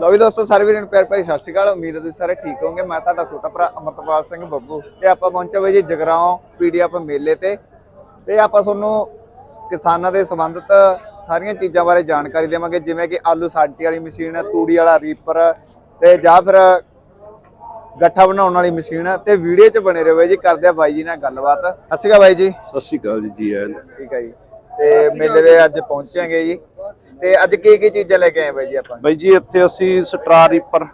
ਲੋ ਵੀ ਦੋਸਤੋ ਸਾਰੇ ਵੀਰਾਂ ਨੂੰ ਪਿਆਰ ਭਰੀ ਸਤਿ ਸ਼੍ਰੀ ਅਕਾਲ। ਉਮੀਦ ਹੈ ਤੁਸੀਂ ਸਾਰੇ ਠੀਕ ਹੋਵੋਗੇ। ਮੈਂ ਤੁਹਾਡਾ ਛੋਟਾ ਭਰਾ ਅਮਰਤਪਾਲ ਸਿੰਘ ਬੱਬੂ। ਤੇ ਆਪਾਂ ਪਹੁੰਚੇ ਹੋਏ ਜੀ ਜਗਰਾਉਂ ਪੀਡੀਐਫ ਮੇਲੇ ਤੇ। ਤੇ ਆਪਾਂ ਤੁਹਾਨੂੰ ਕਿਸਾਨਾਂ ਦੇ ਸੰਬੰਧਿਤ ਸਾਰੀਆਂ ਚੀਜ਼ਾਂ ਬਾਰੇ ਜਾਣਕਾਰੀ ਦੇਵਾਂਗੇ। ਜਿਵੇਂ ਕਿ ਆਲੂ ਸਾਡੀ ਵਾਲੀ ਮਸ਼ੀਨ ਤੂੜੀ ਵਾਲਾ ਰੀਪਰ ਤੇ ਜਾਂ ਫਿਰ ਗੱਠਾ ਬਣਾਉਣ ਵਾਲੀ ਮਸ਼ੀਨ ਤੇ ਵੀਡੀਓ 'ਚ ਬਣੇ ਰਹੋ ਜੀ ਕਰਦੇ ਆ ਬਾਈ ਜੀ ਨਾਲ ਗੱਲਬਾਤ। ਸਤਿ ਸ਼੍ਰੀ ਅਕਾਲ ਬਾਈ ਜੀ। ਸਤਿ ਸ਼੍ਰੀ ਅਕਾਲ ਜੀ ਜੀ ਆਇਆਂ। ਠੀਕ ਹੈ ਜੀ। ਤੇ ਮੇਲੇ ਦੇ ਅੱਜ ਪਹੁੰਚਾਂਗੇ ਜੀ। ਤੇ ਅੱਜ ਕੀ ਕੀ ਚੀਜ਼ਾਂ ਲੈ ਕੇ ਆਏ ਬਾਈ ਜੀ ਆਪਾਂ? ਬਾਈ ਜੀ ਇੱਥੇ ਅਸੀਂ ਸਟਰਾ ਰੀਪਰ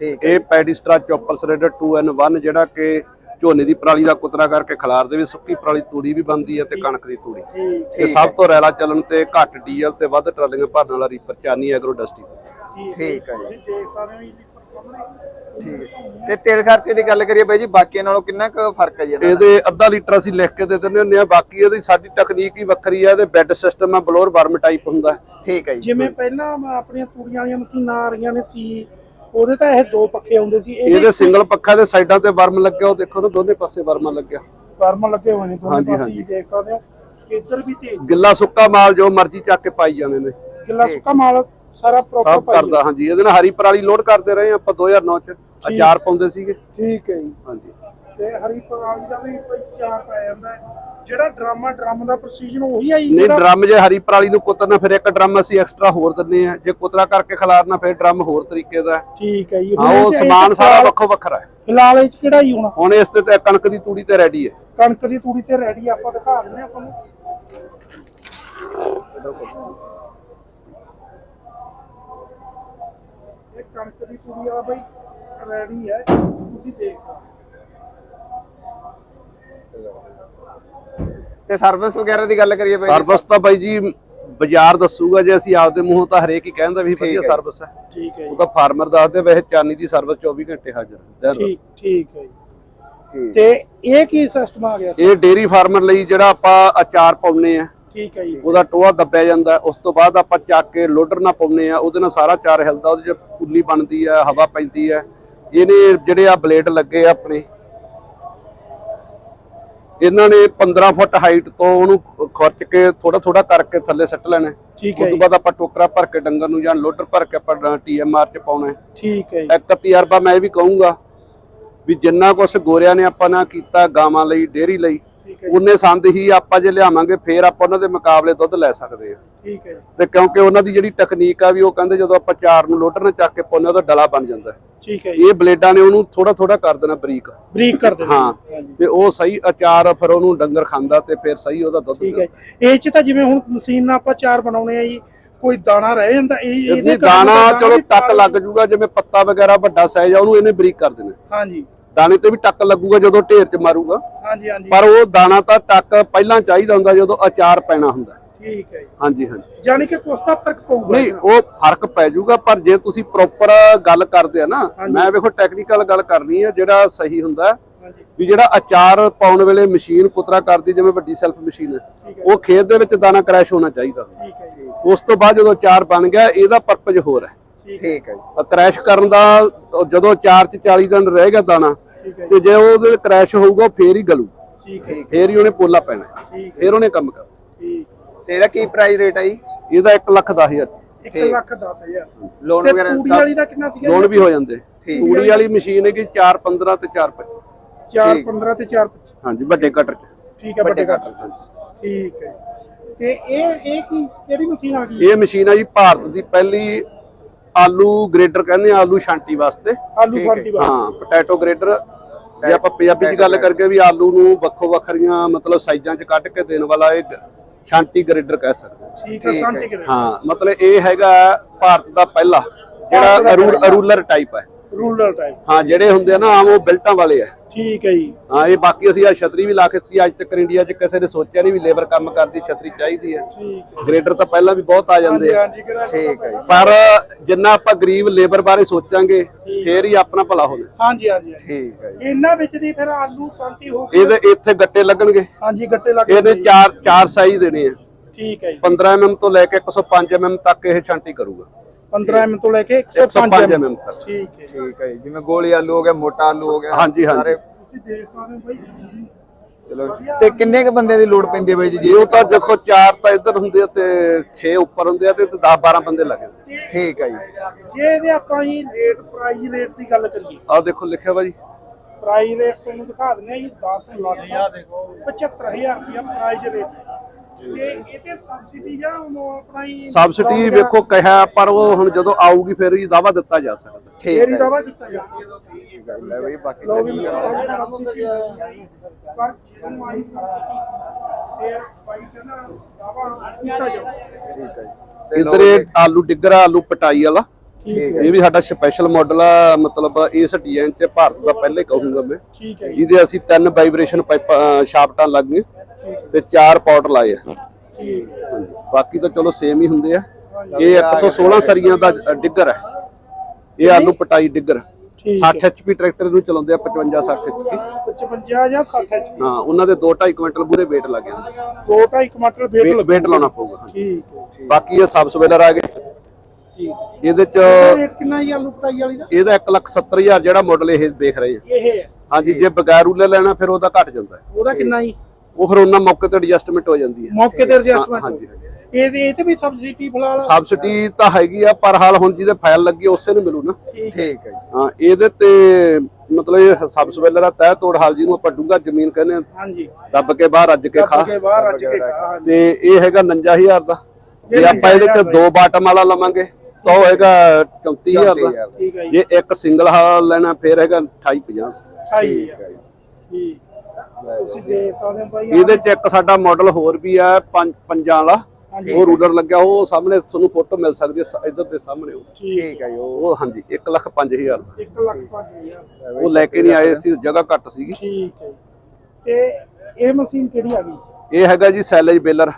ਠੀਕ ਹੈ ਇਹ ਪੈਡੀਸਟਰਾ ਚੌਪਰ ਸਰੇਡਰ 2N1 ਜਿਹੜਾ ਕਿ ਝੋਨੇ ਦੀ ਪਰਾਲੀ ਦਾ ਕੁਤਰਾ ਕਰਕੇ ਖਿਲਾਰ ਦੇ ਵੀ ਸੁੱਕੀ ਪਰਾਲੀ ਤੂੜੀ ਵੀ ਬਣਦੀ ਹੈ ਤੇ ਕਣਕ ਦੀ ਤੂੜੀ। ਤੇ ਸਭ ਤੋਂ ਰੈਲਾ ਚੱਲਣ ਤੇ ਘੱਟ ਡੀਜ਼ਲ ਤੇ ਵੱਧ ਟਰਾਲੀਆਂ ਭਰਨ ਵਾਲਾ ਰੀਪਰ ਚਾਨੀ ਐਗਰੋ ਡਸਟੀ ਠੀਕ ਹੈ ਜੀ ਠੀਕ ਹੈ। ਤੇ ਤੇਲ ਖਰਚੇ ਦੀ ਗੱਲ ਕਰੀਏ ਬਾਈ ਜੀ ਬਾਕੀਆਂ ਨਾਲੋਂ ਕਿੰਨਾ ਕੁ ਫ਼ਰਕ ਹੈ ਜੀ ਇਹਦਾ? ਇਹਦੇ ਅੱਧਾ ਲੀਟਰ ਅਸੀਂ ਲਿਖ ਕੇ ਦੇ ਦਿੰਦੇ ਹੁੰਦੇ ਆ ਬਾਕੀ ਇਹਦੀ ਸਾਡੀ ਟੈਕਨੀਕ ਹੀ ਵੱਖਰੀ ਹੈ ਇਹਦੇ ਬੈੱਡ ਸਿਸਟਮ ਆ ਬਲੋਰ ਵਰਮ ਟਾਈਪ ਹੁੰਦਾ। ਠੀਕ ਹੈ ਜੀ। ਜਿਵੇਂ ਪਹਿਲਾਂ ਮ- ਆਪਣੀਆਂ ਤੂੜੀਆਂ ਵਾਲੀਆਂ ਮਸ਼ੀਨਾਂ ਆ ਰਹੀਆਂ ਨੇ ਸੀ ਉਹਦੇ ਤਾਂ ਇਹ ਦੋ ਪੱਖੇ ਆਉਂਦੇ ਸੀ ਇਹਦੇ ਸਿੰਗਲ ਪੱਖਾ ਦੇ ਸਾਈਡਾਂ ਤੇ ਵਰਮ ਲੱਗਿਆ ਉਹ ਦੇਖੋ ਨਾ ਦੋਨੇ ਪਾਸੇ ਵਰਮਾ ਲੱਗਿਆ। ਫਾਰਮ ਲੱਗੇ ਹੋਏ ਨੇ ਦੋਨੇ ਹਾਂਜੀ, ਪਾਸੇ ਹਾਂਜੀ। ਦੇਖ ਸਕਦੇ ਹੋ। ਇੱਧਰ ਵੀ ਤੇ ਗਿੱਲਾ ਸੁੱਕਾ ਮਾਲ ਜੋ ਮਰਜ਼ੀ ਚੱਕ ਕੇ ਪਾਈ ਜਾਂਦੇ ਨੇ। ਗਿੱਲਾ ਸੁੱਕਾ ਮਾਲ ਸਾਰਾ ਪ੍ਰੋਪਰ ਸਭ ਕਰਦਾ ਹਾਂਜੀ। ਇਹਦੇ ਨਾਲ ਹਰੀ ਪਰਾਲੀ ਲੋਡ ਕਰਦੇ ਰਹੇ ਆਪਾਂ 2009 ਚ। ਅਚਾਰ ਪਾਉਂਦੇ ਸੀਗੇ। ਠੀਕ ਹੈ ਜੀ। ਹਾਂਜੀ। ਤੇ ਹਰੀ ਪਰਾਲੀ ਦਾ ਵੀ ਕੋਈ ਚਾਰ ਪੈ ਜਾਂਦਾ। ਜਿਹੜਾ ਡਰਾਮਾ ਡਰਮ ਦਾ ਪ੍ਰੋਸੀਜਰ ਉਹੀ ਆਈ ਨਹੀਂ ਡਰਮ ਜੇ ਹਰੀ ਪਰਾਲੀ ਨੂੰ ਕੁੱਤਰਨਾ ਫਿਰ ਇੱਕ ਡਰਮ ਅਸੀਂ ਐਕਸਟਰਾ ਹੋਰ ਦਿੰਨੇ ਆ ਜੇ ਕੁਤਰਾ ਕਰਕੇ ਖਿਲਾਰਨਾ ਫਿਰ ਡਰਮ ਹੋਰ ਤਰੀਕੇ ਦਾ। ਠੀਕ ਹੈ ਜੀ। ਹਾਂ ਉਹ ਸਮਾਨ ਸਾਰਾ ਵੱਖੋ ਵੱਖਰਾ ਹੈ। ਫਿਲਹਾਲ ਇਹ ਚ ਕਿਹੜਾ ਹੀ ਹੋਣਾ? ਹੁਣ ਇਸ ਤੇ ਤਾਂ ਕਣਕ ਦੀ ਤੂੜੀ ਤੇ ਰੈਡੀ ਹੈ। ਕਣਕ ਦੀ ਤੂੜੀ ਤੇ ਰੈਡੀ ਆਪਾਂ ਦਿਖਾ ਦਿੰਦੇ ਆ ਤੁਹਾਨੂੰ। ਕਣਕ ਦੀ ਤੂੜੀ ਆ ਬਈ ਰੈਡੀ ਹੈ ਤੁਸੀਂ ਦੇਖ ਸਕਦੇ ਤੇ ਸਰਵਿਸ ਵਗੈਰਾ ਦੀ ਗੱਲ ਕਰੀਏ ਬਾਈ? ਸਰਵਿਸ ਤਾਂ ਬਾਈ ਜੀ ਬਾਜ਼ਾਰ ਦੱਸੂਗਾ ਜੇ ਅਸੀਂ ਆਪਦੇ ਮੂੰਹੋਂ ਤਾਂ ਹਰੇਕ ਹੀ ਕਹਿੰਦਾ ਵੀ ਵਧੀਆ। ਸਰਵਿਸ ਹੈ। ਠੀਕ ਹੈ ਉਹ ਤਾਂ ਫਾਰਮਰ ਦੱਸਦੇ ਵੈਸੇ ਚਾਨੀ ਦੀ ਸਰਵਿਸ 24 ਘੰਟੇ ਹਾਜ਼ਰ ਹੈ। ਠੀਕ ਠੀਕ ਹੈ ਤੇ ਇਹ ਕੀ ਸਿਸਟਮ ਆ ਗਿਆ ਇਹ ਡੇਰੀ ਫਾਰਮਰ ਲਈ ਜਿਹੜਾ ਆਪਾਂ ਅਚਾਰ ਪਾਉਨੇ ਆ ਠੀਕ ਹੈ ਜੀ ਉਹਦਾ ਟੋਆ ਦੱਬਿਆ ਜਾਂਦਾ। ਉਸ ਤੋਂ ਬਾਅਦ ਆਪਾਂ ਚੱਕ ਕੇ ਲੋਡਰ ਨਾਲ ਪਾਉਨੇ ਆ ਉਹਦੇ ਨਾਲ ਸਾਰਾ ਚਾਰ ਹਿਲਦਾ ਉਹਦੇ ਚ ਪੁੱਲੀ ਬਣਦੀ ਹੈ ਹਵਾ ਪੈਂਦੀ ਹੈ ਇਹਨੇ ਜਿਹੜੇ ਆ ਬਲੇਡ ਲੱਗੇ ਆ ਆਪਣੇ ਇਹਨਾਂ ਨੇ 15 ਫੁੱਟ ਹਾਈਟ ਤੋਂ ਉਹਨੂੰ ਖੁਰਚ ਕੇ ਥੋੜਾ ਥੋੜਾ ਕਰਕੇ ਥੱਲੇ ਸੱਟ ਲੈਣਾ ਹੈ। ਠੀਕ ਉਸ ਹੈ ਤੋਂ ਜੀ ਬਾਅਦ ਆਪਾਂ ਟੋਕਰਾ ਭਰ ਕੇ ਡੰਗਰ ਨੂੰ ਜਾਂ ਲੋਡਰ ਭਰ ਕੇ ਆਪਾਂ ਟੀਐਮਆਰ ਚ ਪਾਉਣਾ। ਠੀਕ ਹੈ ਇੱਕ ਤਜਰਬਾ ਮੈਂ ਇਹ ਵੀ ਕਹੂੰਗਾ ਵੀ ਜਿੰਨਾ ਕੁਛ ਗੋਰਿਆਂ ਨੇ ਆਪਾਂ ਨਾ ਕੀਤਾ ਗਾਵਾਂ ਲਈ ਡੇਅਰੀ ਲਈ ਉਨੇ ਸੰਦ ਹੀ ਆਪਾਂ ਜੇ ਲਿਆਵਾਂਗੇ ਫੇਰ ਆਪਾਂ ਉਹਨਾਂ ਦੇ ਮੁਕਾਬਲੇ ਦੁੱਧ ਲੈ ਸਕਦੇ ਆ ਠੀਕ ਹੈ ਤੇ ਕਿਉਂਕਿ ਉਹਨਾਂ ਦੀ ਜਿਹੜੀ ਟੈਕਨੀਕ ਆ ਵੀ ਉਹ ਕਹਿੰਦੇ ਜਦੋਂ ਆਪਾਂ ਚਾਰ ਨੂੰ ਲੋਡਰ ਨਾਲ ਚੱਕ ਕੇ ਪਾਉਂਦੇ ਉਹਦਾ ਡਲਾ ਬਣ ਜਾਂਦਾ। ਠੀਕ ਹੈ ਇਹ ਬਲੇਡਾਂ ਨੇ ਉਹਨੂੰ ਥੋੜਾ ਥੋੜਾ ਕਰ ਦੇਣਾ ਬਰੀਕ। ਬਰੀਕ ਕਰ ਦੇਣਾ। ਹਾਂ। ਤੇ ਉਹ ਸਹੀ ਅਚਾਰ ਫਿਰ ਉਹਨੂੰ ਡੰਗਰ ਖਾਂਦਾ ਤੇ ਫਿਰ ਸਹੀ ਉਹਦਾ ਦੁੱਧ ਠੀਕ ਹੈ। ਇਹ ਚ ਤਾਂ ਜਿਵੇਂ ਹੁਣ ਮਸ਼ੀਨ ਨਾਲ ਆਪਾਂ ਚਾਰ ਬਣਾਉਣੇ ਆ ਜੀ ਕੋਈ ਦਾਣਾ ਰਹਿ ਜਾਂਦਾ ਇਹ ਇਹਦੇ ਦਾਣਾ ਚਲੋ ਟੱਕ ਲੱਗ ਜੂਗਾ ਜਿਵੇਂ ਪੱਤਾ ਵਗੈਰਾ ਵੱਡਾ ਸਾਈਜ਼ ਆ ਉਹਨੂੰ ਇਹਨੇ ਬਰੀਕ ਕਰ ਦੇਣਾ। ਹਾਂਜੀ। ਦਾਣੇ ਤੇ ਵੀ ਟੱਕ ਲੱਗੂਗਾ ਜਦੋਂ ਢੇਰ 'ਚ ਮਾਰੂਗਾ। ਹਾਂਜੀ ਹਾਂਜੀ। ਪਰ ਉਹ ਦਾਣਾ ਤਾਂ ਟੱਕ ਪਹਿਲਾਂ ਚਾਹੀਦਾ ਹੁੰਦਾ ਜਦੋਂ ਅਚਾਰ ਪੈਣਾ ਹੁੰਦਾ। ਠੀਕ ਹੈ ਜੀ। ਹਾਂਜੀ ਹਾਂਜੀ। ਯਾਨੀ ਕਿ ਕੁਛ ਤਾਂ ਫ਼ਰਕ ਪਊਗਾ ਨਹੀਂ। ਉਹ ਫ਼ਰਕ ਪੈ ਜਾਊਗਾ ਪਰ ਜੇ ਤੁਸੀਂ ਪ੍ਰੋਪਰ ਗੱਲ ਕਰਦੇ ਆ ਨਾ ਹਾਂਜੀ। ਮੈਂ ਵੇਖੋ ਟੈਕਨੀਕਲ ਗੱਲ ਕਰਨੀ ਹੈ ਜਿਹੜਾ ਸਹੀ ਹੁੰਦਾ ਵੀ ਜਿਹੜਾ ਅਚਾਰ ਪਾਉਣ ਵੇਲੇ ਮਸ਼ੀਨ ਕੁਤਰਾ ਕਰਦੀ ਜਿਵੇਂ ਵੱਡੀ ਸੈਲਫ ਮਸ਼ੀਨ ਹੈ ਉਹ ਖੇਤ ਦੇ ਵਿੱਚ ਦਾਣਾ ਕ੍ਰੈਸ਼ ਹੋਣਾ ਚਾਹੀਦਾ। ਠੀਕ ਹੈ ਜੀ। ਉਸ ਤੋਂ ਬਾਅਦ ਜਦੋਂ ਅਚਾਰ ਬਣ ਗਿਆ ਇਹਦਾ ਪਰਪਸ ਹੋਰ ਹੈ। ਠੀਕ ਹੈ। ਹੈ ਜੀ। ਕ੍ਰੈਸ਼ ਕਰਨ ਦਾ ਉਹ ਜਦੋਂ ਅਚਾਰ ਚ 40 ਦਿਨ ਰਹਿ ਗਿਆ ਦਾਣਾ ਹੈ ਤੇ ਜੇ। ਉਹਦੇ ਕ੍ਰੈਸ਼ ਹੋਊਗਾ ਉਹ ਫੇਰ ਹੀ ਗਲੂ। ਠੀਕ ਹੈ। ਫੇਰ ਹੀ ਉਹਨੇ ਪੋਲਾ ਪੈਣਾ। ਹੈ ਫੇਰ ਉਹਨੇ ਕੰਮ ਕਰਨਾ। ਠੀਕ। ਤੇ ਇਹਦਾ ਕੀ ਪ੍ਰਾਈਸ ਰੇਟ ਹੈ ਜੀ? ਇਹਦਾ 1 ਲੱਖ 10 ਹਜ਼ਾਰ। 1 ਲੱਖ 10000 ਲੋਨ ਵਗੈਰਾ ਸਭ ਵਾਲੀ ਦਾ ਕਿੰਨਾ ਸੀਗਾ ਲੋਨ ਵੀ ਹੋ ਜਾਂਦੇ। ਤੂੜੀ ਵਾਲੀ ਮਸ਼ੀਨ ਹੈਗੀ 4 15 ਤੇ 4 25 4 15 ਤੇ 4 ਹਾਂਜੀ ਵੱਡੇ ਕਟਰ ਚ। ਠੀਕ ਹੈ ਵੱਡੇ ਘੱਟ ਠੀਕ ਹੈ ਤੇ ਇਹ ਇਹ ਕੀ ਕਿਹੜੀ ਮਸ਼ੀਨ ਆ ਗਈ? ਇਹ ਮਸ਼ੀਨ ਆ ਜੀ ਭਾਰਤ ਦੀ ਪਹਿਲੀ ਆਲੂ ਗ੍ਰੇਡਰ ਕਹਿੰਦੇ ਆ ਆਲੂ ਛਾਂਟੀ ਵਾਸਤੇ। ਆਲੂ ਫਾਂਟੀ ਵਾਲੀ ਹਾਂ ਪੋਟੈਟੋ ਗ੍ਰੇਡਰ ਜੇ ਆਪਾਂ ਪੰਜਾਬੀ ਚ ਗੱਲ ਕਰਕੇ ਵੀ ਆਲੂ ਨੂੰ ਵੱਖੋ ਵੱਖਰੀਆਂ ਮਤਲਬ ਸਾਈਜ਼ਾਂ ਚ ਕੱਟ ਕੇ ਦੇਣ ਵਾਲਾ ਇਹ ਛਾਂਟੀ ਗ੍ਰੇਡਰ ਕਹਿ ਸਕਦੇ। ਠੀਕ ਹੈ ਸਾਂਟੀ ਕਰੇ ਹਾਂ ਮਤਲਬ ਇਹ ਹੈਗਾ ਭਾਰਤ ਦਾ ਪਹਿਲਾ ਜਿਹੜਾ ਅਰੂਲਰ ਟਾਈਪ ਹੈ। ਰੂਲਰ ਟਾਈਪ ਹਾਂ ਜਿਹੜੇ ਹੁੰਦੇ ਆ ਨਾ ਆਮ ਉਹ ਬਿਲਟਾਂ ਵਾਲੇ ਆ। ਠੀਕ ਹੈ ਜੀ। ਹਾਂ ਇਹ ਬਾਕੀ ਅਸੀਂ ਆ ਛਤਰੀ ਵੀ ਲਾ ਕੇ ਦਿੱਤੀ ਅੱਜ ਤੱਕ ਇੰਡੀਆ 'ਚ ਕਿਸੇ ਨੇ ਸੋਚਿਆ ਨਹੀਂ ਵੀ ਲੇਬਰ ਕੰਮ ਕਰਦੀ ਛਤਰੀ ਚਾਹੀਦੀ ਹੈ ਠੀਕ ਹੈ। ਗ੍ਰੇਡਰ ਤਾਂ ਪਹਿਲਾਂ ਵੀ ਬਹੁਤ ਆ ਜਾਂਦੇ ਆ। ਹਾਂਜੀ ਕਰਾ ਠੀਕ ਹੈ ਜੀ। ਪਰ ਜਿੰਨਾ ਆਪਾਂ ਗਰੀਬ ਲੇਬਰ ਬਾਰੇ ਸੋਚਾਂਗੇ ਫੇਰ ਹੀ ਆਪਣਾ ਭਲਾ ਹੋਣਾ। ਹਾਂਜੀ ਹਾਂਜੀ ਹਾਂਜੀ। ਠੀਕ ਹੈ ਜੀ। ਇਹਨਾਂ ਵਿੱਚ ਦੀ ਫਿਰ ਆਲੂ ਸਾਂਟੀ ਹੋ ਗਈ। ਇਹਦੇ ਇੱਥੇ ਗੱਟੇ ਲੱਗਣਗੇ। ਹਾਂਜੀ ਗੱਟੇ ਲੱਗ ਇਹਦੇ ਜਾਂਦੇ ਜੀ। ਚਾਰ ਚਾਰ ਸਾਈਜ਼ ਦੇਣੇ ਆ। ਠੀਕ ਹੈ ਜੀ। 15 mm ਤੋਂ ਲੈ ਕੇ 105 mm ਤੱਕ ਇਹ ਛਾਂਟੀ ਕਰੂਗਾ। 15 ਐਮ ਤੋਂ ਲੈ ਕੇ 105 105 mm ਤੱਕ। ਠੀਕ ਹੈ। ਠੀਕ ਹੈ ਜੀ ਜਿਵੇਂ ਗੋਲੀ ਆਲੂ ਹੋ ਗਿਆ ਮੋਟਾ ਆਲੂ ਹੋ ਗਿਆ ਹਾਂਜੀ, ਹਾਂਜੀ। ਸਾਰੇ। ਤੁਸੀਂ ਦੇਖ ਸਕਦੇ ਹੋ ਬਾਈ। ਚਲੋ ਤੇ ਕਿੰਨੇ ਕ ਬੰਦਿਆਂ ਦੀ ਲੋੜ ਪੈਂਦੀ ਹੈ ਬਾਈ ਜੀ? ਜੀ ਇਹ ਤਾਂ ਦੇਖੋ ਚਾਰ ਤਾਂ ਇੱਧਰ ਹੁੰਦੇ ਆ ਤੇ 6 ਉੱਪਰ ਹੁੰਦੇ ਆ ਤੇ 10 12 ਬੰਦੇ ਲੱਗੇ ਠੀਕ ਹੈ ਜੀ। ਜੇ ਇਹਦੇ ਆਪਾਂ ਜੀ ਰੇਟ ਪ੍ਰਾਈਸ ਰੇਟ ਦੀ ਗੱਲ ਕਰੀਏ। ਆਹ ਦੇਖੋ ਲਿਖਿਆ ਵਾ ਜੀ। ਪ੍ਰਾਈਸ ਰੇਟ ਤੁਹਾਨੂੰ ਦਿਖਾ ਦਿੰਦੇ ਆ ਜੀ 10 ਲੱਖ ਆ ਦੇਖੋ 75000 ਰੁਪਇਆ ਪ੍ਰਾਈਸ ਰੇਟ ਤੇ ਇਹਤੇ ਸਬਸਿਡੀ ਜਾਂ ਉਹ ਆਪਣਾ ਹੀ ਸਬਸਿਡੀ ਵੇਖੋ ਕਿਹਾ ਪਰ ਉਹ ਹੁਣ ਜਦੋਂ ਆਊਗੀ ਫਿਰ ਹੀ ਦਾਵਾ ਦਿੱਤਾ ਜਾ ਸਕਦਾ। ਠੀਕ ਫੇਰ ਹੀ ਦਾਵਾ ਕੀਤਾ ਜਾਵੇ ਠੀਕ ਹੈ ਲੈ ਬਾਈ ਬਾਕੀ ਲੋ ਵੀ ਚੱਲੀ ਜਾਓ। ਸਬਸਿਡੀ ਪਰ ਜਿਹਨੂੰ ਆਈ ਸਬਸਿਡੀ ਫੇਰ ਬਾਈ ਕਹਿੰਦਾ ਦਾਵਾ ਕੀਤਾ ਠੀਕ ਹੈ ਜੀ। ਤੇ ਲਓ ਇੱਧਰ ਇਹ ਆਲੂ ਡਿੱਗਰ ਆਲੂ ਪਟਾਈ ਵਾਲਾ ਠੀਕ ਹੈ ਇਹ ਵੀ ਸਾਡਾ ਸਪੈਸ਼ਲ ਮਾਡਲ ਆ ਮਤਲਬ ਇਸ ਡਿਜ਼ਾਈਨ ਚ ਭਾਰਤ ਦਾ ਪਹਿਲੇ ਕਹੂੰਗਾ ਮੈਂ। ਠੀਕ ਹੈ ਜੀ। ਜਿਹਦੇ ਅਸੀਂ ਤਿੰਨ ਵਾਈਬ੍ਰੇਸ਼ਨ ਪਾਈਪ ਸ਼ਾਫਟਾਂ ਲੱਗ ਗਏ ਤੇ ਚਾਰ ਪੌਟ ਲਾਏ ਆ। ਹੈ ਬਾਕੀ ਤਾਂ ਚਲੋ ਸੇਮ ਹੀ ਹੁੰਦੇ ਆ। ਇਹ 116 ਸਰੀਆਂ ਦਾ ਡਿੱਗਰ ਹੈ। ਇਹ ਆਲੂ ਪਟਾਈ ਡਿੱਗਰ। ਠੀਕ 60 HP ਟਰੈਕਟਰ ਨੂੰ ਚਲਾਉਂਦੇ ਆ 55 60 HP 55 ਜਾਂ 60 ਐਚ ਹਾਂ ਉਹਨਾਂ ਦੇ 2.5 ਕੁਇੰਟਲ ਪੂਰੇ weight ਲੱਗ ਜਾਂਦੇ। ਦੋ ਢਾਈ ਟਮਾਟਰ ਵੇਟ weight- weight ਲਾਉਣਾ ਪਊਗਾ। ਠੀਕ ਹੈ ਬਾਕੀ ਇਹ ਸਬ ਸਵੇਲਰ ਆ ਗਏ। ਠੀਕ ਇਹਦੇ ਚ ਹੈ ਰੇਟ ਕਿੰਨਾ ਜੀ ਆਲੂ ਫਰਾਈ ਵਾਲੀ ਦਾ? ਇਹਦਾ 1,70,000 ਜਿਹੜਾ ਮਾਡਲ ਇਹ ਦੇਖ ਰਹੇ ਆ। ਇਹ ਹੈ। ਹਾਂਜੀ ਜੇ ਬਗੈਰ ਰੂਲੇ ਲੈਣਾ ਫਿਰ ਉਹਦਾ ਘਟ ਜਾਂਦਾ ਹੈ। ਉਹਦਾ ਕਿੰਨਾ ਜੀ? ਉਹ ਫਿਰ ਉਹਨਾਂ ਮੌਕੇ ਤੇ ਐਡਜਸਟਮੈਂਟ ਹੋ ਜਾਂਦੀ ਹੈ। ਮੌਕੇ ਤੇ ਐਡਜਸਟਮੈਂਟ ਹਾਂਜੀ ਹਾਂਜੀ ਇਹ ਇਹ ਤੇ ਵੀ ਸਬਸਿਡੀ ਫਿਲਹਾਲ ਸਬਸਿਡੀ ਤਾਂ ਹੈਗੀ ਆ ਪਰ ਹਾਲ ਹੁਣ ਜਿਹਦੇ ਫਾਈਲ ਲੱਗੀ ਉਸੇ ਨੂੰ ਮਿਲੂ ਨਾ। ਠੀਕ ਹੈ। ਹੈ ਜੀ। ਹਾਂ ਇਹਦੇ ਤੇ ਮਤਲਬ ਇਹ ਸਬ ਸਵੇਲਰ ਆ ਤਹਿ ਤੋੜ ਹਾਲ ਜਿਹਨੂੰ ਆਪਾਂ ਡੂੰਗਾ ਜ਼ਮੀਨ ਕਹਿੰਦੇ ਆ ਹਾਂਜੀ। ਦੱਬ ਕੇ ਬਾਹਰ ਰੱਜ ਕੇ ਖਾ। ਕੇ ਬਾਹਰ ਰੱਜ ਕੇ ਖਾ ਤੇ ਇਹ ਹੈਗਾ 59000 ਦਾ। ਜੇ ਆਪਾਂ ਇਹਦੇ ਚ ਦੋ ਬਾਟਮ ਵਾਲਾ ਲਵਾਂਗੇ ਤਾਂ ਉਹ ਹੈਗਾ 34000 ਦਾ। 34000 ਠੀਕ ਹੈ ਜੀ। ਜੇ ਇੱਕ ਸਿੰਗਲ ਹਾਲ ਲੈਣਾ ਫਿਰ ਹੈਗਾ 2850 ਖਾਈ ਠੀਕ ਹੈ ਜੀ। ਠੀਕ। ਤੁਸੀਂ ਦੇਖ ਸਕਦੇ ਹੋ ਭਾਈ ਇਹਦੇ ਚ ਇੱਕ ਸਾਡਾ ਮਾਡਲ ਹੋਰ ਵੀ ਆ ਪੰਜ ਪੰਜਾਂ ਵਾਲਾ। ਉਹ ਰੂਲਰ ਲੱਗਿਆ ਉਹ ਸਾਹਮਣੇ ਤੁਹਾਨੂੰ ਫੋਟੋ ਮਿਲ ਸਕਦੀ ਹੈ ਇੱਧਰ ਦੇ ਸਾਹਮਣੇ ਉਹ। ਠੀਕ ਹੈ। ਜੀ ਉਹ ਹਾਂਜੀ 1 ਲੱਖ 5000 ਦਾ। 1 ਲੱਖ ਪੰਜ ਹਜ਼ਾਰ ਉਹ ਲੈ ਕੇ ਨਹੀਂ ਆਏ ਸੀ ਜਗ੍ਹਾ ਘੱਟ ਸੀਗੀ। ਠੀਕ ਹੈ ਜੀ। ਤੇ ਇਹ ਮਸ਼ੀਨ ਕਿਹੜੀ ਆ ਗਈ? ਇਹ ਹੈਗਾ ਜੀ ਸੈਲੇਜ ਬੇਲਰ।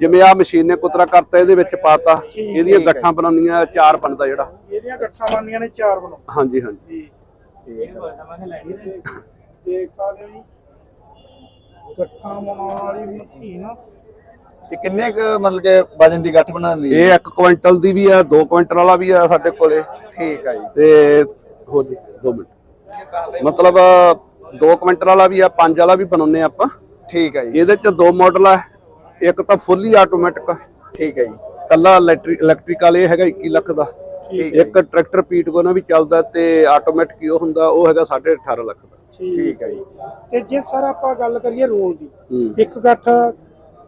ਜਿਵੇਂ ਆ ਮਸ਼ੀਨ ਨੇ ਕੁਤਰਾ ਕਰਤਾ ਇਹਦੇ ਵਿੱਚ ਪਾਤਾ। ਇਹਦੀਆਂ ਗੱਠਾਂ ਬਣਾਉਣੀਆਂ ਚਾਰ ਬਣਦਾ ਜਿਹੜਾ। ਇਹਦੀਆਂ ਗੱਠਾਂ ਬਣਨੀਆਂ ਨੇ ਚਾਰ ਬਣੋ ਹਾਂਜੀ ਹਾਂਜੀ। ਜੀ ਠੀਕ ਹੈ। ਦੇਖ ਸਕਦੇ ਹੋ ਜੀ। ਗੱਠਾਂ ਬਣਾਉਣ ਵਾਲੀ ਮਸ਼ੀਨ। ਤੇ ਕਿੰਨੇ ਕ ਮਤਲਬ ਕਿ ਵਜਨ ਦੀ ਗੱਠ ਬਣਾਉਂਦੀ ਹੈ ਇਹ 1 ਕੁਇੰਟਲ ਦੀ ਵੀ ਆ 2 ਕੁਇੰਟਲ ਵਾਲਾ ਵੀ ਆ ਸਾਡੇ ਕੋਲੇ। ਠੀਕ ਹੈ ਜੀ। ਤੇ ਹੋ ਜੀ 2 ਮਿੰਟ। ਮਤਲਬ 2 ਕੁਇੰਟਲ ਵਾਲਾ ਵੀ ਆ 5 ਵਾਲਾ ਵੀ ਬਣਾਉਨੇ ਆਪਾਂ। ਠੀਕ ਹੈ ਜੀ। ਇਹਦੇ ਚ ਦੋ ਮਾਡਲ ਆ ਇੱਕ ਤਾਂ ਫੁੱਲੀ ਆਟੋਮੈਟਿਕ ਠੀਕ ਹੈ ਜੀ। ਕੱਲਾ ਇਲੈਕਟ੍ਰਿਕ ਇਲੈਕਟ੍ਰੀਕਲ ਇਹ ਹੈਗਾ 21 ਲੱਖ ਦਾ। ਇੱਕ ਟਰੈਕਟਰ ਪੀਟਗੋ ਨਾਲ ਵੀ ਚੱਲਦਾ ਤੇ ਆਟੋਮੈਟਿਕ ਹੀ ਉਹ ਹੁੰਦਾ ਉਹ ਹੈਗਾ 18.5 ਲੱਖ ਦਾ। ਠੀਕ ਹੈ ਜੀ। ਤੇ ਜੇ ਸਰ ਆਪਾਂ ਗੱਲ ਕਰੀਏ ਰੋਲ ਦੀ ਹੂੰ। ਇੱਕ ਗੱਠ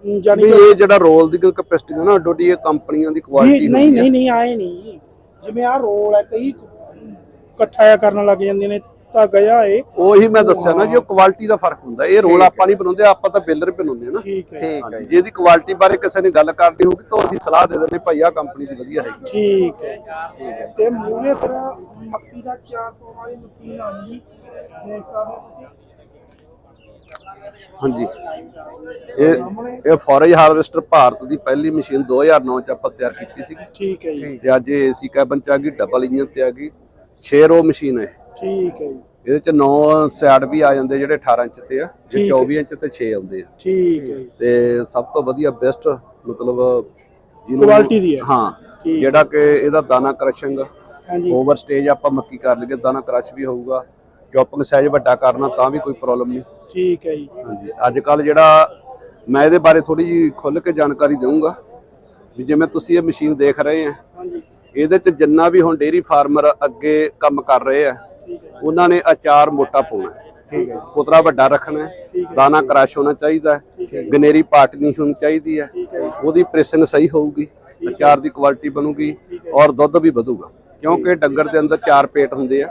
ਵੀ ਇਹ ਜਿਹੜਾ ਰੋਲ ਦੀ ਕੈਪੈਸਿਟੀ ਹੈ ਨਾ ਡੋਡੀ ਇਹ ਕੰਪਨੀਆਂ ਦੀ ਕੁਆਲਿਟੀ ਨਹੀਂ ਨਹੀਂ ਨਹੀਂ ਆਏ ਨਹੀਂ ਜਿਵੇਂ ਆ ਰੋਲ ਹੈ ਕਈ ਇਕੱਠਾ ਕਰਨ ਲੱਗ ਜਾਂਦੇ ਨੇ ਤਾਂ ਗਿਆ ਏ। ਉਹੀ ਮੈਂ ਦੱਸਿਆ ਨਾ ਜੀ ਉਹ ਕੁਆਲਿਟੀ ਦਾ ਫ਼ਰਕ ਹੁੰਦਾ। ਇਹ ਰੋਲ ਆਪਾਂ ਨਹੀਂ ਬਣਾਉਂਦੇ ਆਪਾਂ ਤਾਂ ਬਿਲਰ ਬਣਾਉਂਦੇ ਆ ਨਾ। ਠੀਕ ਹੈ। ਹੈ ਜੀ। ਇਹਦੀ ਕੁਆਲਿਟੀ ਬਾਰੇ ਕਿਸੇ ਨੇ ਗੱਲ ਕਰਨੀ ਹੋਊਗੀ ਤਾਂ ਅਸੀਂ ਸਲਾਹ ਦੇ ਦਿੰਦੇ ਭਾਈ ਆਹ ਕੰਪਨੀ ਦੀ ਵਧੀਆ ਹੈਗੀ। ਠੀਕ ਹੈ। ਠੀਕ ਹੈ। ਤੇ ਮੂਰੇ ਫਿਰ ਮੱਕੀ ਦਾ ਚਾਰ ਤੋਂ ਵਾਲੀ ਮਸ਼ੀਨ ਆਉਂਦੀ ਹੋ ਹਾਂਜੀ। ਇਹ ਇਹ ਫੋਰੇਜ ਹਾਰਵੈਸਟਰ ਭਾਰਤ ਦੀ ਪਹਿਲੀ ਮਸ਼ੀਨ 2009 ਚ ਆਪਾਂ ਤਿਆਰ ਕੀਤੀ ਸੀ। ਠੀਕ ਹੈ ਜੀ। ਤੇ ਅੱਜ ਇਹ ਏਸੀ ਕੈਬਨ ਚ ਆ ਗਈ ਡਬਲ ਇੰਜਨ ਤੇ ਆ ਗਈ। 6 ਰੋ ਮਸ਼ੀਨ ਹੈ। ਠੀਕ ਹੈ ਜੀ। ਇਹਦੇ ਚ 9 ਸੈਡ ਵੀ ਆ ਜਾਂਦੇ ਜਿਹੜੇ 18 ਇੰਚ ਤੇ ਆ ਜੇ ਠੀਕ ਹੈ। 24 ਇੰਚ ਤੇ 6 ਆਉਂਦੇ ਆ। ਠੀਕ ਹੈ ਜੀ। ਤੇ ਸਭ ਤੋਂ ਵਧੀਆ ਬੈਸਟ ਮਤਲਬ Quality ਦੀ ਹੈ। ਹਾਂ। ਜਿਹੜਾ ਕਿ ਇਹਦਾ ਦਾਣਾ ਕ੍ਰਸ਼ਿੰਗ ਹਾਂਜੀ। ਓਵਰ ਸਟੇਜ ਆਪਾਂ ਮੱਕੀ ਕਰ ਲਈਏ ਦਾਣਾ ਕ੍ਰਸ਼ ਵੀ ਹੋਊਗਾ। ਚੌਪਿੰਗ ਸਾਈਜ਼ ਵੱਡਾ ਕਰਨਾ ਤਾਂ ਵੀ ਕੋਈ ਪ੍ਰੋਬਲਮ ਨਹੀਂ। ਠੀਕ ਹੈ ਜੀ। ਹਾਂਜੀ ਅੱਜ ਕੱਲ ਜਿਹੜਾ ਮੈਂ ਇਹਦੇ ਬਾਰੇ ਥੋੜੀ ਜੀ ਖੁੱਲ ਕੇ ਜਾਣਕਾਰੀ ਦੇਵਾਂਗਾ ਵੀ ਜਿਵੇਂ ਤੁਸੀਂ ਇਹ ਮਸ਼ੀਨ ਦੇਖ ਰਹੇ ਆ। ਹਾਂਜੀ। ਇਹਦੇ ਚ ਜਿੰਨਾ ਵੀ ਹੁਣ ਡੇਰੀ ਫਾਰਮਰ ਅੱਗੇ ਕੰਮ ਕਰ ਰਹੇ ਆ ਉਹਨਾਂ ਨੇ ਅਚਾਰ ਮੋਟਾ ਪਾਉਣਾ। ਠੀਕ ਹੈ ਪੁਤਰਾ ਵੱਡਾ ਰੱਖਣਾ ਦਾਣਾ ਕ੍ਰਸ਼ ਹੋਣਾ ਚਾਹੀਦਾ ਗਨੇਰੀ ਪਾਟ ਨਹੀਂ ਹੋਣੀ ਚਾਹੀਦੀ ਹੈ। ਉਹਦੀ ਪ੍ਰੈਸਿੰਗ ਸਹੀ ਹੋਊਗੀ ਅਚਾਰ ਦੀ ਕੁਆਲਿਟੀ ਬਣੂਗੀ ਔਰ ਦੁੱਧ ਵੀ ਵਧੂਗਾ। ਕਿਉਂਕਿ ਡੰਗਰ ਦੇ ਅੰਦਰ ਚਾਰ ਪੇਟ ਹੁੰਦੇ ਆ।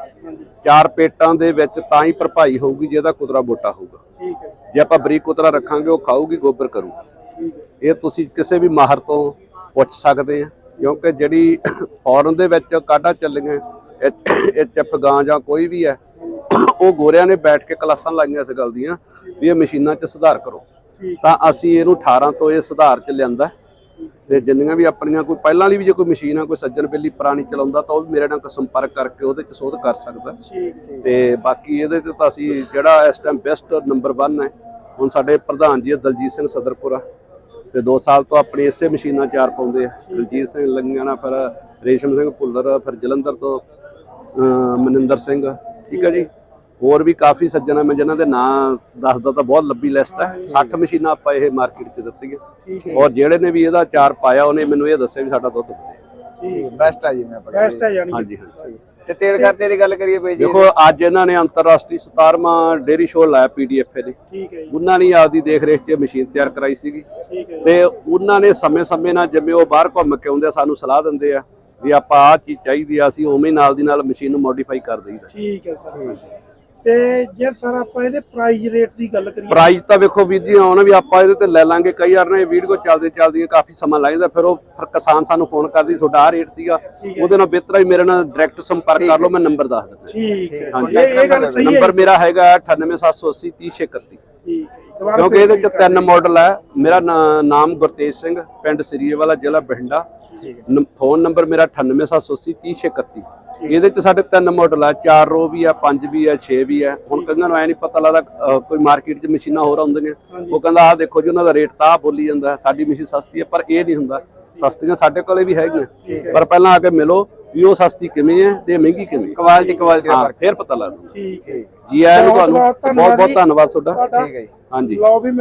ਚਾਰ ਪੇਟਾਂ ਦੇ ਵਿੱਚ ਤਾਂ ਹੀ ਭਰਪਾਈ ਹੋਊਗੀ ਜੇ ਇਹਦਾ ਕੁਤਰਾ ਮੋਟਾ ਹੋਊਗਾ। ਠੀਕ ਹੈ। ਜੇ ਆਪਾਂ ਬਰੀਕ ਕੁਤਰਾ ਰੱਖਾਂਗੇ ਉਹ ਖਾਊਗੀ ਗੋਬਰ ਕਰੂਗੀ। ਇਹ ਤੁਸੀਂ ਕਿਸੇ ਵੀ ਮਾਹਰ ਤੋਂ ਪੁੱਛ ਸਕਦੇ ਆ ਕਿਉਂਕਿ ਜਿਹੜੀ ਫੌਰਨ ਦੇ ਵਿੱਚ ਕਾਢਾ ਚੱਲੀਆਂ ਇਹ ਚੱਪ ਗਾਂ ਜਾਂ ਕੋਈ ਵੀ ਹੈ ਉਹ ਗੋਰਿਆਂ ਨੇ ਬੈਠ ਕੇ ਕਲਾਸਾਂ ਲਾਈਆਂ ਇਸ ਗੱਲ ਦੀਆਂ ਵੀ ਇਹ ਮਸ਼ੀਨਾਂ 'ਚ ਸੁਧਾਰ ਕਰੋ। ਤਾਂ ਅਸੀਂ ਇਹਨੂੰ 18 ਤੋਂ ਇਹ ਸੁਧਾਰ 'ਚ ਲਿਆਂਦਾ। ਤੇ ਜਿੰਨੀਆਂ ਵੀ ਆਪਣੀਆਂ ਕੋਈ ਪਹਿਲਾਂ ਵਾਲੀ ਵੀ ਜੇ ਕੋਈ ਮਸ਼ੀਨ ਆ ਕੋਈ ਸੱਜਣ ਬੇਲੀ ਪੁਰਾਣੀ ਚਲਾਉਂਦਾ ਤਾਂ ਉਹ ਵੀ ਮੇਰੇ ਨਾਲ ਸੰਪਰਕ ਕਰਕੇ ਉਹਦੇ 'ਚ ਸੋਧ ਕਰ ਸਕਦਾ। ਤੇ ਬਾਕੀ ਇਹਦੇ ਤੇ ਤਾਂ ਅਸੀਂ ਜਿਹੜਾ ਇਸ ਟਾਈਮ ਬੈਸਟ ਨੰਬਰ 1 ਹੈ ਹੁਣ ਸਾਡੇ ਪ੍ਰਧਾਨ ਜੀ ਦਲਜੀਤ ਸਿੰਘ ਸਦਰਪੁਰਾ। ਤੇ 2 ਸਾਲ ਤੋਂ ਆਪਣੀ ਇਸੇ ਮਸ਼ੀਨਾਂ ਚਾਰ ਪਾਉਂਦੇ ਆ। ਦਲਜੀਤ ਸਿੰਘ ਲੰਗਾਣਾ ਫਿਰ ਰੇਸ਼ਮ ਸਿੰਘ ਭੁੱਲਰ ਫਿਰ ਜਲੰਧਰ ਤੋਂ ਮਨਿੰਦਰ ਸਿੰਘ। ਠੀਕ ਹੈ ਜੀ? ਹੋਰ ਵੀ ਕਾਫੀ ਸੱਜਣ ਆ ਮੈਂ ਜਿਨ੍ਹਾਂ ਦੇ ਨਾਂ ਦੱਸਦਾ ਤਾਂ ਬਹੁਤ ਲੰਬੀ ਲਿਸਟ ਹੈ। 60 ਮਸ਼ੀਨਾਂ ਆਪਾਂ ਇਹ ਮਾਰਕੀਟ 'ਚ ਦਿੱਤੀਆਂ। ਠੀਕ ਹੈ। ਔਰ ਜਿਹੜੇ ਨੇ ਵੀ ਇਹਦਾ ਚਾਰ ਪਾਇਆ ਉਹਨੇ ਮੈਨੂੰ ਇਹ ਦੱਸਿਆ ਵੀ ਸਾਡਾ ਦੁੱਧ ਠੀਕ ਬੈਸਟ ਆ ਜੀ ਮੈਂ ਪਕੜ ਬੈਸਟ ਹੈ ਯਾਨੀ ਹਾਂਜੀ ਹਾਂਜੀ। ਤੇ ਤੇਲ ਖਰਚੇ ਦੀ ਗੱਲ ਕਰੀਏ ਬਾਈ ਜੀ। ਦੇਖੋ ਅੱਜ ਇਹਨਾਂ ਨੇ ਅੰਤਰਰਾਸ਼ਟਰੀ 17ਵਾਂ ਡੇਰੀ ਸ਼ੋਅ ਲਾਇਆ ਪੀਡੀਐਫ ਨੇ ਠੀਕ ਹੈ ਜੀ। ਉਹਨਾਂ ਨੇ ਆਪਦੀ ਦੇਖ ਰੇਖ 'ਚ ਮਸ਼ੀਨ ਤਿਆਰ ਕਰਾਈ ਸੀਗੀ। ਹੈ ਤੇ ਉਹਨਾਂ ਨੇ ਸਮੇਂ-ਸਮੇਂ ਨਾਲ ਜਿਵੇਂ ਉਹ ਬਾਹਰ ਘੁੰਮ ਕੇ ਆਉਂਦੇ ਆ ਸਾਨੂੰ ਸਲਾਹ ਦਿੰਦੇ ਆ ਵੀ ਆਪਾਂ ਆਹ ਚੀਜ਼ ਚਾਹੀਦੀ ਆ ਅਸੀਂ ਉਵੇਂ ਹੀ ਨਾਲ ਦੀ ਨਾਲ ਮਸ਼ੀਨ ਨੂੰ ਮੋਡੀਫਾਈ ਕਰ ਦਈਦਾ। ਠੀਕ ਹੈ ਸਰ। ਤੇ ਜੇ ਸਰ ਆਪਾਂ ਇਹਦੇ ਪ੍ਰਾਈਸ ਰੇਟ ਦੀ ਗੱਲ ਕਰੀਏ। ਪ੍ਰਾਈਸ ਤਾਂ ਵੇਖੋ ਵੀਰ ਜੀ ਆਉਣ ਵੀ ਆਪਾਂ ਇਹਦੇ ਤੇ ਲੈ ਲਾਂਗੇ। ਕਈ ਵਾਰ ਨਾ ਇਹ ਵੀਡੀਓ ਚੱਲਦੇ ਚੱਲਦੀ ਕਾਫੀ ਸਮਾਂ ਲੱਗਦਾ ਫਿਰ ਉਹ ਫਿਰ ਕਿਸਾਨ ਸਾਨੂੰ ਫੋਨ ਕਰਦੀ ਤੁਹਾਡਾ ਆਹ ਰੇਟ ਸੀਗਾ ਉਹਦੇ ਨਾਲ ਬਿਹਤਰ ਹੈ ਮੇਰੇ ਨਾਲ ਡਾਇਰੈਕਟ ਸੰਪਰਕ ਕਰ ਲਓ ਮੈਂ ਨੰਬਰ ਦੱਸ ਦਿੰਦਾ। ਠੀਕ ਹੈ। ਹਾਂਜੀ। ਇਹ ਗੱਲ ਸਹੀ ਹੈ ਨੰਬਰ ਮੇਰਾ ਹੈਗਾ 98780 3031 ਠੀਕ ਕਿਉਂਕਿ ਇਹਦੇ ਚ ਤਿੰਨ ਮਾਡਲ ਹੈ ਮੇਰਾ ਨਾਮ ਗੁਰਤੇਜ ਸਿੰਘ ਪਿੰਡ ਸਰੀਏਵਾਲਾ ਜ਼ਿਲ੍ਹਾ ਬਠਿੰਡਾ। ਫੋਨ ਨੰਬਰ ਮੇਰਾ 98780 3031 ਇਹਦੇ ਚ ਸਾਡੇ ਤਿੰਨ ਮਾਡਲ ਆ ਚਾਰ ਰੋ ਵੀ ਆ ਪੰਜ ਵੀ ਆ 6 ਵੀ ਆ। ਹੁਣ ਕਈਆਂ ਨੂੰ ਐ ਨਹੀਂ ਪਤਾ ਲੱਗਦਾ ਕੋਈ ਮਾਰਕੀਟ 'ਚ ਮਸ਼ੀਨਾਂ ਹੋਰ ਆਉਂਦੀਆਂ। ਉਹ ਕਹਿੰਦਾ ਆਹ ਦੇਖੋ ਜੀ ਉਹਨਾਂ ਦਾ ਰੇਟ ਤਾਂ ਬੋਲੀ ਜਾਂਦਾ ਸਾਡੀ ਮਸ਼ੀਨ ਸਸਤੀ ਹੈ ਪਰ ਇਹ ਨਹੀਂ ਹੁੰਦਾ। ਸਸਤੀਆਂ ਸਾਡੇ ਕੋਲੇ ਵੀ ਹੈਗੀਆਂ। ਪਰ ਪਹਿਲਾਂ ਆ ਕੇ ਮਿਲੋ ਵੀ ਉਹ ਸਸਤੀ ਕਿਵੇਂ ਹੈ ਤੇ ਮਹਿੰਗੀ ਕਿਵੇਂ ਕੁਆਲਿਟੀ ਕੁਆਲਿਟੀ ਦਾ ਫ਼ਰਕ ਫਿਰ ਪਤਾ ਲੱਗਦਾ। ਠੀਕ ਹੈ। ਜੀ ਆਇਆਂ ਨੂੰ ਬਹੁਤ ਤੁਹਾਨੂੰ। ਬਹੁਤ ਬਹੁਤ ਧੰਨਵਾਦ ਤੁਹਾਡਾ। ਠੀਕ ਹੈ ਜੀ। ਹਾਂਜੀ। ਲਓ ਵੀ